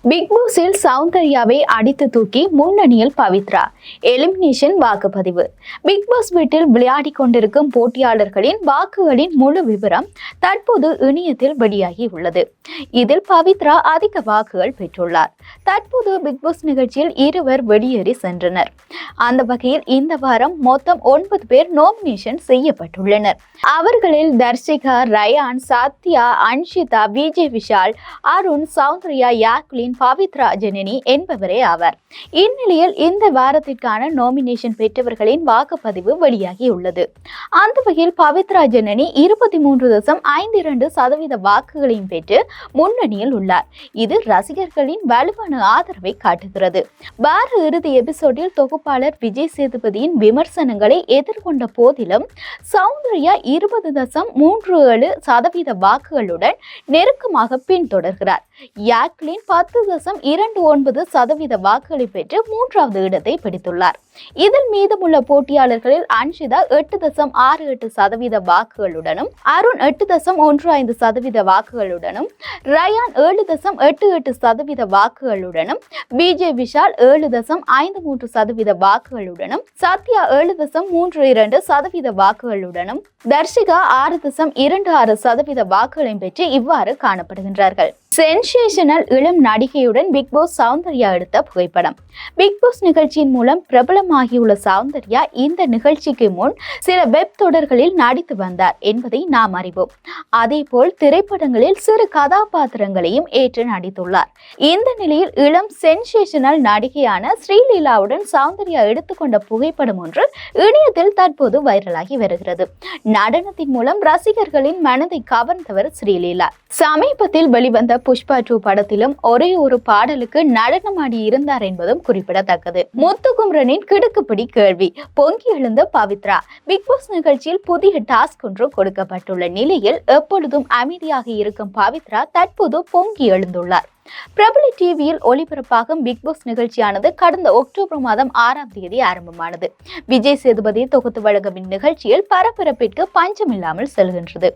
Big பாஸில் சௌந்தர்யாவை அடித்து தூக்கி முன்னணியில் பவித்ரா. எலிமினேஷன் வாக்குப்பதிவு. பிக் பாஸ் வீட்டில் விளையாடி கொண்டிருக்கும் போட்டியாளர்களின் வாக்குகளின் முழு விவரம் தற்போது இணையத்தில் வெளியாகி உள்ளது இதில் பவித்ரா அதிக வாக்குகள் பெற்றுள்ளார். தற்போது பிக்பாஸ் நிகழ்ச்சியில் இருவர் வெளியேறி சென்றனர். அந்த வகையில் இந்த வாரம் மொத்தம் ஒன்பது பேர் நாமினேஷன் செய்யப்பட்டுள்ளனர். அவர்களில் தர்ஷிகா ரயான் சத்யா அன்ஷிதா விஜய் விஷால் அருண் சௌந்தர்யா யாக்லின் பவித்ரா ஜனனி என்பவரே ஆவார். இந்நிலையில் இந்த வாரத்திற்கான நாமினேஷன் பெற்றவர்களின் வாக்குப்பதிவு வெளியாகியுள்ளது. அந்த வகையில் பவித்ரா ஜனனி இருபத்தி மூன்று தசம் ஐந்து இரண்டு சதவீத வாக்குகளையும் பெற்று முன்னணியில் உள்ளார். இது ரசிகர்களின் வலு வலுவான ஆதரவை காட்டுகிறது. வார இறுதி எபிசோடில் தொகுப்பாளர் விஜய் சேதுபதியின் விமர்சனங்களை எதிர்கொண்ட போதிலும் சௌந்தர்யா இருபது தசம் மூன்று ஏழு சதவீத வாக்குகளுடன் நெருக்கமாக பின்தொடர்கிறார். யாக்லின் பத்து தசம் இரண்டு ஒன்பது சதவீத வாக்குகளை பெற்று மூன்றாவது இடத்தை பிடித்துள்ளார். இதில் மீதமுள்ள போட்டியாளர்களில் அன்ஷிதா எட்டு தசம் ஆறு எட்டு சதவீத வாக்குகளுடனும் அருண் எட்டு தசம் ஒன்று ஐந்து சதவீத வாக்குகளுடனும் ரயான் ஏழு தசம் எட்டு எட்டு சதவீத வாக்குகளுடனும் விஜய் விஷால் ஏழு தசம் ஐந்து மூன்று சதவீத வாக்குகளுடனும் சத்யா ஏழு தசம் மூன்று இரண்டு சதவீத வாக்குகளுடனும் தர்ஷிகா ஆறு தசம் இரண்டு ஆறு சதவீத வாக்குகளையும் பெற்று இவ்வாறு காணப்படுகின்றார்கள். சென்சேஷனல் இளம் நடிகையுடன் பிக் பாஸ் சௌந்தர்யா எடுத்த புகைப்படம். பிக் பாஸ் நிகழ்ச்சியின் மூலம் பிரபலமாகியுள்ள சௌந்தர்யா இந்த நிகழ்ச்சிக்கு முன் சில வெப் தொடர்களில் நடித்து வந்தார் என்பதை நாம் அறிவோம். அதேபோல் திரைப்படங்களில் சிறு கதாபாத்திரங்களையும் ஏற்று நடித்துள்ளார். இந்த நிலையில் இளம் சென்சேஷனல் நடிகையான ஸ்ரீலீலாவுடன் சௌந்தர்யா எடுத்துக்கொண்ட புகைப்படம் ஒன்று இணையத்தில் தற்போது வைரலாகி வருகிறது. நடனத்தின் மூலம் ரசிகர்களின் மனதை கவர்ந்தவர் ஸ்ரீலீலா. சமீபத்தில் வெளிவந்த புஷ்பா டூ படத்திலும் ஒரே ஒரு பாடலுக்கு நடனமாடி இருந்தார் என்பதும் குறிப்பிடத்தக்கது. முத்துகுமரனின் கிடுக்குப்பிடி கேள்வி. பொங்கி எழுந்த பவித்ரா. பிக் பாஸ் நிகழ்ச்சியில் புதிய டாஸ்க் ஒன்று கொடுக்கப்பட்டுள்ள நிலையில் எப்பொழுதும் அமைதியாக இருக்கும் பவித்ரா தற்போது பொங்கி எழுந்துள்ளார். பிரபல டிவியில் ஒளிபரப்பாகும் பிக் பாஸ் நிகழ்ச்சியானது கடந்த அக்டோபர் மாதம் ஆறாம் தேதி ஆரம்பமானது. விஜய் சேதுபதி தொகுத்து வழங்கும் இந்நிகழ்ச்சியில் பரபரப்பிற்கு பஞ்சமில்லாமல் செல்கின்றது.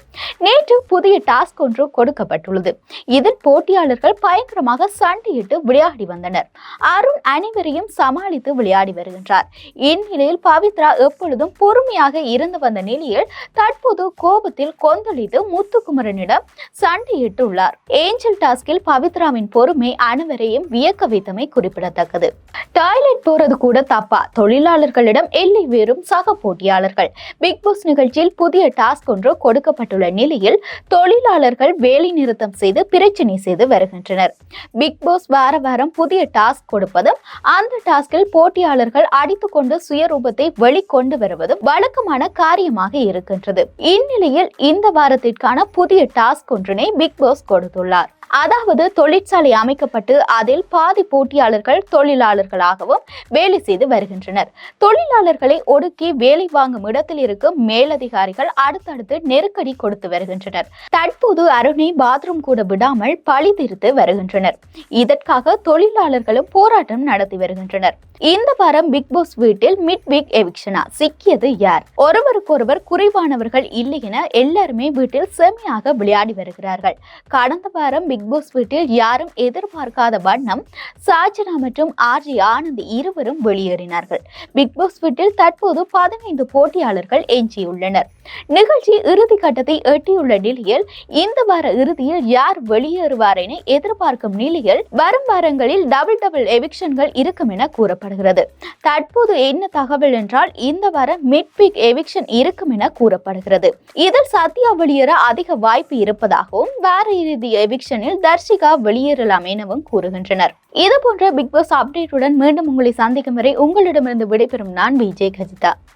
நேற்று புதிய டாஸ்க் ஒன்று கொடுக்கப்பட்டுள்ளது. இதில் போட்டியாளர்கள் பயங்கரமாக சண்டையிட்டு விளையாடி வந்தனர். அருண் அனைவரையும் சமாளித்து விளையாடி வருகின்றார். இந்நிலையில் பவித்ரா எப்பொழுதும் பொறுமையாக இருந்து வந்த நிலையில் தற்போது கோபத்தில் கொந்தளித்து முத்துக்குமரனிடம் சண்டையிட்டுள்ளார். ஏஞ்சல் டாஸ்கில் பவித்ராவின் பொறுமை அனைவரையும் வியக்க வைத்தமை குறிப்பிடத்தக்கது. டாய்லெட் போறது கூட தப்பா? தொழிலாளர்களிடம் எல்லை வேறும் சக போட்டியாளர்கள். பிக் பாஸ் நிகழ்ச்சியில் புதிய டாஸ்க் ஒன்று கொடுக்கப்பட்டுள்ள நிலையில் தொழிலாளர்கள் வேலை நிறுத்தம் செய்து பிரச்சனை செய்து வருகின்றனர். பிக் பாஸ் வார வாரம் புதிய டாஸ்க் கொடுப்பதும் அந்த டாஸ்கில் போட்டியாளர்கள் அடித்துக்கொண்டு சுயரூபத்தை வெளிக்கொண்டு வருவதும் வழக்கமான காரியமாக இருக்கின்றது. இந்நிலையில் இந்த வாரத்திற்கான புதிய டாஸ்க் ஒன்றினை பிக் பாஸ் கொடுத்துள்ளார். அதாவது தொழிற்சாலை அமைக்கப்பட்டு அதில் பாதி போட்டியாளர்கள் தொழிலாளர்களாகவும் வேலை செய்து வருகின்றனர். தொழிலாளர்களை ஒடுக்கி வேலை வாங்கும் இடத்தில் இருக்கும் மேலதிகாரிகள் அடுத்தடுத்து நெருக்கடி கொடுத்து வருகின்றனர். தற்போது அருணை பாத்ரூம் கூட விடாமல் பழி தீர்த்து வருகின்றனர். இதற்காக தொழிலாளர்களும் போராட்டம் நடத்தி வருகின்றனர். இந்த வாரம் பிக் பாஸ் வீட்டில் மிட் வீக் எவிக்ஷனா சிக்கியது யார்? ஒருவருக்கொருவர் குறைவானவர்கள் இல்லை என எல்லாருமே வீட்டில் செம்மையாக விளையாடி வருகிறார்கள். கடந்த வாரம் பிக் பிக்பாஸ் வீட்டில் யாரும் எதிர்பார்க்காத வண்ணம் சாஜனா மற்றும் ஆர்ஜி ஆனந்த் இருவரும் வெளியேறினார்கள். பிக்பாஸ் வீட்டில் தற்போது பதினைந்து போட்டியாளர்கள் எஞ்சியுள்ளனர். நிகழ்ச்சி இறுதி கட்டத்தை எட்டியுள்ள நிலையில் இந்த வார இறுதியில் யார் வெளியேறுவார் என எதிர்பார்க்கும் நிலையில் வரும் வாரங்களில் டபுள் டபுள் எவிக்ஷன்கள் இருக்கும் என கூறப்படுகிறது. தற்போது என்ன தகவல் என்றால் இந்த வாரம் மிட் வீக் எவிக்ஷன் இருக்கும் என கூறப்படுகிறது. இதில் சத்யா வெளியேற அதிக வாய்ப்பு இருப்பதாகவும் வார இறுதி எவிக்ஷனில் தர்ஷிகா வெளியேறலாம் எனவும் கூறுகின்றனர். இது போன்ற பிக் பாஸ் அப்டேட்டுடன் மீண்டும் உங்களை சந்திக்கும் வரை உங்களிடமிருந்து விடைபெறும் நான் விஜய் கஜிதா.